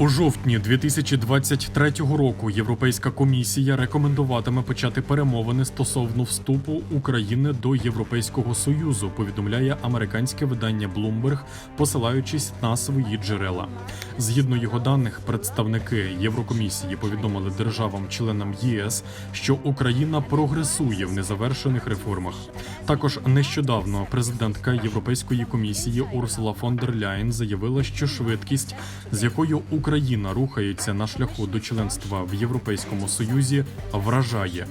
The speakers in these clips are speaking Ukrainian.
У жовтні 2023 року Європейська комісія рекомендуватиме почати перемовини стосовно вступу України до Європейського союзу. Повідомляє американське видання Bloomberg, посилаючись на свої джерела. Згідно його даних, представники Єврокомісії повідомили державам-членам ЄС, що Україна прогресує в незавершених реформах. Також нещодавно президентка Європейської комісії Урсула фон дер Ляєн заявила, що швидкість, з якою Україна рухається на шляху до членства в Європейському Союзі, вражає.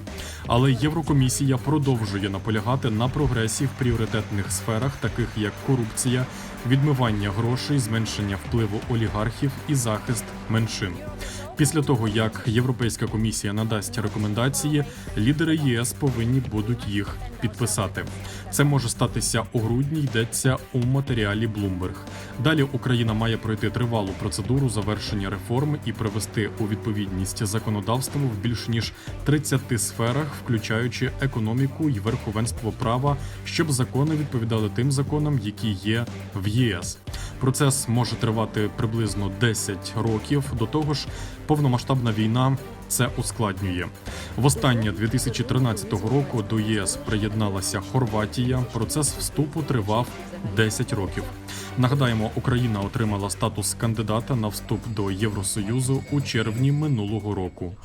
Але Єврокомісія продовжує наполягати на прогресі в пріоритетних сферах, таких як корупція, відмивання грошей, зменшення впливу олігархів і захист меншин. Після того, як Європейська комісія надасть рекомендації, лідери ЄС повинні будуть їх підписати. Це може статися у грудні. Йдеться у матеріалі Bloomberg. Далі Україна має пройти тривалу процедуру завершення реформ і привести у відповідність законодавство в більш ніж 30 сферах, включаючи економіку і верховенство права, щоб закони відповідали тим законам, які є в ЄС. Процес може тривати приблизно 10 років. До того ж, повномасштабна війна це ускладнює. Востаннє 2013 року до ЄС приєдналася Хорватія. Процес вступу тривав 10 років. Нагадаємо, Україна отримала статус кандидата на вступ до Євросоюзу у червні минулого року.